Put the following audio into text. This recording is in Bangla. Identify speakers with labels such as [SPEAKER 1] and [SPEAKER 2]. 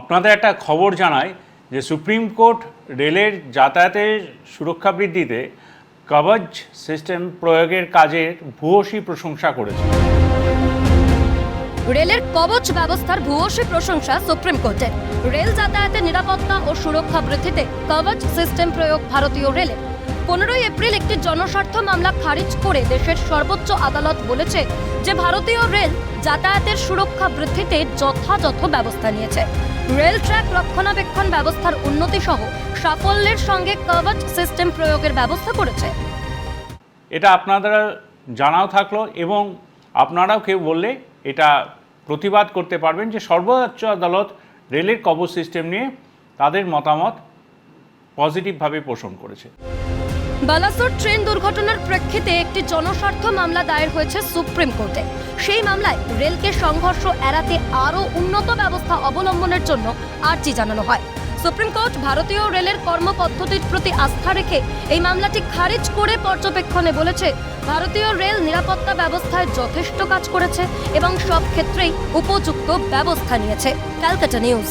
[SPEAKER 1] আপনাদের একটা খবর জানাই যে সুপ্রিম কোর্ট রেলের যাতায়াতের সুরক্ষা বৃদ্ধিতে কবচ সিস্টেম প্রয়োগের কাজের ভূয়সী প্রশংসা করেছে।
[SPEAKER 2] রেলের কবচ ব্যবস্থার ভূয়সী প্রশংসা সুপ্রিম কোর্টের রেল যাতায়াতের নিরাপত্তা ও সুরক্ষা বৃদ্ধিতে কবচ সিস্টেম প্রয়োগ ভারতীয় রেলে। পনেরোই এপ্রিল একটি জনস্বার্থ মামলা খারিজ করে দেশের সর্বোচ্চ আদালত বলেছে যে ভারতীয় রেল যাতায়াতের সুরক্ষা বৃদ্ধিতে যথাযথ ব্যবস্থা নিয়েছে। রেল ট্র্যাক রক্ষণাবেক্ষণ ব্যবস্থার উন্নতি সহ সাফল্যের সঙ্গে কবচ সিস্টেম প্রয়োগের ব্যবস্থা করেছে।
[SPEAKER 1] এটা আপনারা জানাও থাকল এবং আপনারাও কেউ বললে এটা প্রতিবাদ করতে পারবেন যে সর্বোচ্চ আদালত রেলের কবচ সিস্টেম নিয়ে তাদের মতামত পজিটিভভাবে পোষণ করেছে।
[SPEAKER 2] বালাসোর ট্রেন দুর্ঘটনার প্রেক্ষিতে একটি জনস্বার্থ মামলা দায়ের হয়েছে সুপ্রিম কোর্টে। সেই মামলায় রেলকে সংঘর্ষ এড়াতে আরও উন্নত ব্যবস্থা অবলম্বনের জন্য আর্জি জানানো হয়। সুপ্রিম কোর্ট ভারতীয় রেলের কর্মপদ্ধতির প্রতি আস্থা রেখে এই মামলাটি খারিজ করে পর্যবেক্ষণে বলেছে, ভারতীয় রেল নিরাপত্তা ব্যবস্থায় যথেষ্ট কাজ করেছে এবং সব ক্ষেত্রেই উপযুক্ত ব্যবস্থা নিয়েছে। Calcutta news.